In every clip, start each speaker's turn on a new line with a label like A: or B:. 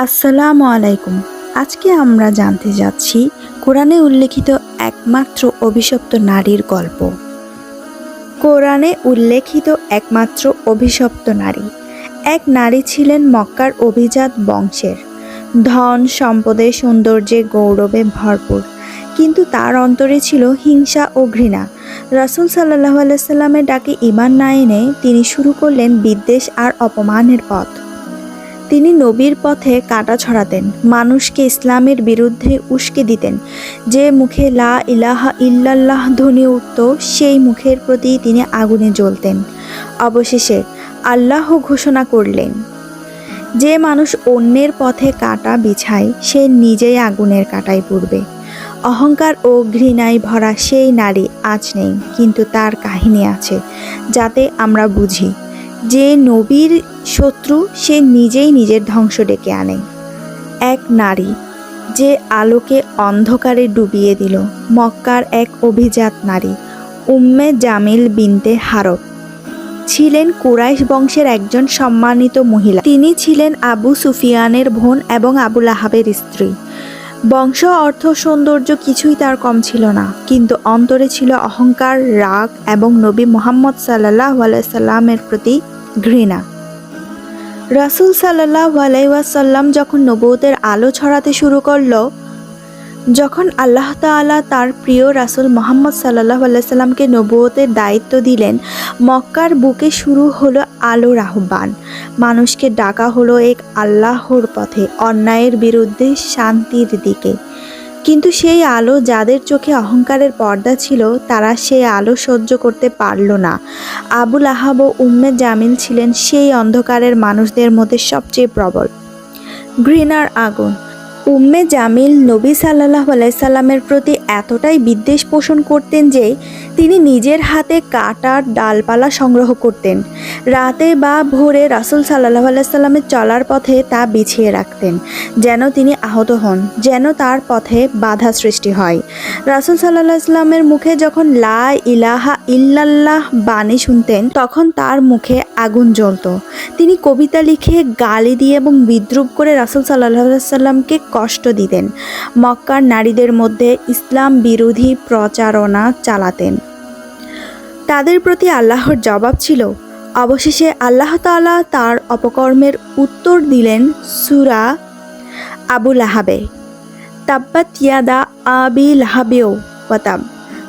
A: আসসালামু আলাইকুম। আজকে আমরা জানতে যাচ্ছি কোরআনে উল্লেখিত একমাত্র অভিশপ্ত নারীর গল্প। কোরআনে উল্লেখিত একমাত্র অভিশপ্ত নারী। এক নারী ছিলেন মক্কার অভিজাত বংশের। ধন, সম্পদে সৌন্দর্যে গৌরবে ভরপুর। কিন্তু তার অন্তরে ছিল হিংসা ও ঘৃণা। রাসুল সাল্লাহ আলাইসাল্লামের ডাকে ইমান না এনে তিনি শুরু করলেন বিদ্বেষ আর অপমানের পথ। তিনি নবীর পথে কাটা ছড়াতেন, মানুষকে ইসলামের বিরুদ্ধে উস্কে দিতেন। যে মুখে লা ইলাহা ইল্লাল্লাহ ধ্বনি উঠত, সেই মুখের প্রতি তিনি আগুনে জ্বলতেন। অবশেষে আল্লাহ ঘোষণা করলেন, যে মানুষ অন্যের পথে কাটা বিছায়, সে নিজেই আগুনের কাটায় পড়বে। অহংকার ও ঘৃণায় ভরা সেই নারী আজ নেই, কিন্তু তার কাহিনী আছে, যাতে আমরা বুঝি। যে নবীর শত্রু সে নিজেই নিজের ধ্বংস ডেকে আনে। এক নারী যে আলোকে অন্ধকারে ডুবিয়ে দিল, মক্কার এক অভিজাত নারী, উম্মে জামিল বিনতে হারব। ছিলেন কুরাইশ বংশের একজন সম্মানিত মহিলা। তিনি ছিলেন আবু সুফিয়ানের বোন এবং আবুল আহাবের স্ত্রী। বংশ, অর্থ, সৌন্দর্য কিছুই তার কম ছিল না, কিন্তু অন্তরে ছিল অহংকার, রাগ এবং নবী মোহাম্মদ সাল্লাহ আলাইসাল্লামের প্রতি ঘৃণা। রাসুল সাল্লাহ আলাইসাল্লাম যখন নবৌদের আলো ছড়াতে শুরু করল, যখন আল্লাহ তালা তার প্রিয় রাসুল মোহাম্মদ সাল্লাহ আলাইসাল্লামকে নবৌতের দায়িত্ব দিলেন, মক্কার বুকে শুরু হলো আলোর আহ্বান। মানুষকে ডাকা হলো এক আল্লাহর পথে, অন্যায়ের বিরুদ্ধে শান্তির দিকে। কিন্তু সেই আলো যাদের চোখে অহংকারের পর্দা ছিল, তারা সেই আলো সহ্য করতে পারল না। আবুল আহাব ও উম্মে জামিল ছিলেন সেই অন্ধকারের মানুষদের মধ্যে সবচেয়ে প্রবল। ঘৃণার আগুন। উম্মে জামিল নবী সাল্লাহ আলাইসাল্লামের প্রতি এতটাই বিদ্বেষ পোষণ করতেন যে তিনি নিজের হাতে কাটার ডালপালা সংগ্রহ করতেন। রাতে বা ভোরে রাসুল সাল্লাহ আলাইসাল্লামের চলার পথে তা বিছিয়ে রাখতেন, যেন তিনি আহত হন, যেন তার পথে বাধা সৃষ্টি হয়। রাসুল সাল্লাহ মুখে যখন লা ইলাহা ইল্লাল্লাহ বাণী শুনতেন, তখন তার মুখে আগুন জ্বলত। তিনি কবিতা লিখে গালি দিয়ে এবং বিদ্রুপ করে রাসুল সাল্লাহ সাল্লামকে কষ্ট দিতেন। মক্কার নারীদের মধ্যে ইসলাম বিরোধী প্রচারণা চালাতেন। তাদের প্রতি আল্লাহর জবাব ছিল। অবশেষে আল্লাহ তাআলা তার অপকর্মের উত্তর দিলেন সুরা আবু লাহাবে। তাব্বাত ইয়াদা আবি লাহাবেও ওয়াতাব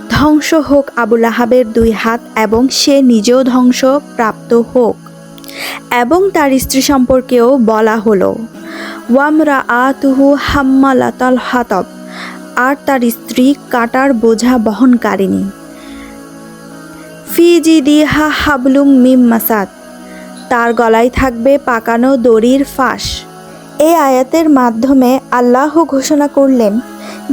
A: ধ্বংস হোক আবু লাহাবের দুই হাত এবং সে নিজেও ধ্বংস প্রাপ্ত হোক। এবং তার স্ত্রী সম্পর্কেও বলা হলো ওয়ামরা আতুহু হাম্মালাতাল হাতব। আর তার স্ত্রী কাটার বোঝা বহনকারিনী ফিজি দিহা হাবলুম মিম মাসাদ। তার গলায় থাকবে পাকানো দড়ির ফাঁস। এই আয়াতের মাধ্যমে আল্লাহ ঘোষণা করলেন,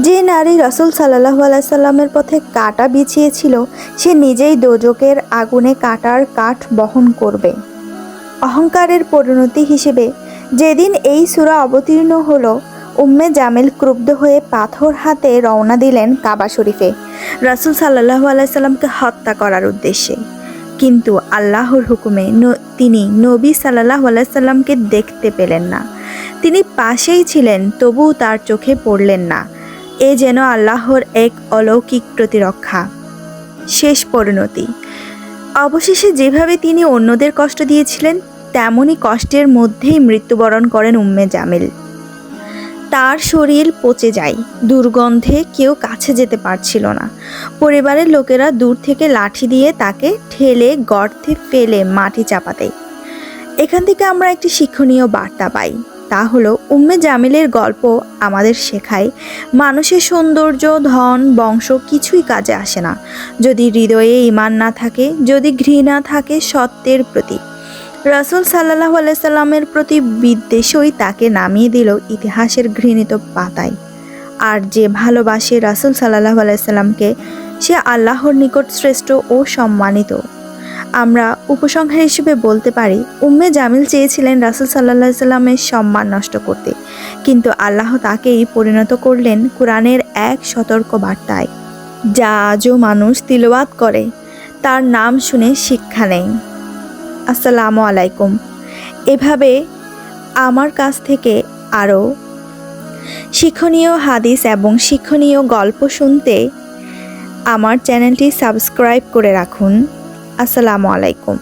A: যে নারী রসুল সাল্লাহ আলাইসাল্লামের পথে কাটা বিছিয়েছিল, সে নিজেই দোজকের আগুনে কাটার কাঠ বহন করবে। অহংকারের পরিণতি হিসেবে যেদিন এই সুরা অবতীর্ণ হলো উম্মে জামিল ক্রুব্ধ হয়ে পাথর হাতে রওনা দিলেন কাবা শরীফে। রাসুল সাল্লাহ আলাইসাল্লামকে হত্যা করার উদ্দেশ্যে। কিন্তু আল্লাহর হুকুমে তিনি নবী সাল্লাহ আলাইসাল্লামকে দেখতে পেলেন না। তিনি পাশেই ছিলেন, তবুও তার চোখে পড়লেন না। এ যেন আল্লাহর এক অলৌকিক প্রতিরক্ষা। শেষ পরিণতি। অবশেষে যেভাবে তিনি অন্যদের কষ্ট দিয়েছিলেন তেমনই কষ্টের মধ্যেই মৃত্যুবরণ করেন উম্মে জামিল। তার শরীর পচে যায়। দুর্গন্ধে কেউ কাছে যেতে পারছিল না। পরিবারের লোকেরা দূর থেকে লাঠি দিয়ে তাকে ঠেলে গর্তে ফেলে মাটি চাপাতে। এখান থেকে আমরা একটি শিক্ষণীয় বার্তা পাই। তা হলো, উম্মে জামিলের গল্প আমাদের শেখায়, মানুষের সৌন্দর্য, ধন, বংশ কিছুই কাজে আসে না। যদি হৃদয়ে ইমান না থাকে, যদি ঘৃণা থাকে সত্যের প্রতি রাসুল সাল্লাহ আলাইসাল্লামের প্রতি বিদ্বেষই তাকে নামিয়ে দিল ইতিহাসের ঘৃণিত পাতায়। আর যে ভালোবাসে রাসুল সাল্লাহ আলাইসাল্লামকে সে আল্লাহর নিকট শ্রেষ্ঠ ও সম্মানিত। আমরা উপসংহার হিসেবে বলতে পারি, উম্মে জামিল চেয়েছিলেন রাসুল সাল্লাহ সাল্লামের সম্মান নষ্ট করতে। কিন্তু আল্লাহ তাকেই পরিণত করলেন কোরআনের এক সতর্ক বার্তায় যা আজও মানুষ তিলওয়াত করে, তার নাম শুনে শিক্ষা নেয়। আসসালামু আলাইকুম। এভাবে আমার কাছ থেকে আরও শিক্ষণীয় হাদিস এবং শিক্ষণীয় গল্প শুনতে আমার চ্যানেলটি সাবস্ক্রাইব করে রাখুন। আসসালামু আলাইকুম।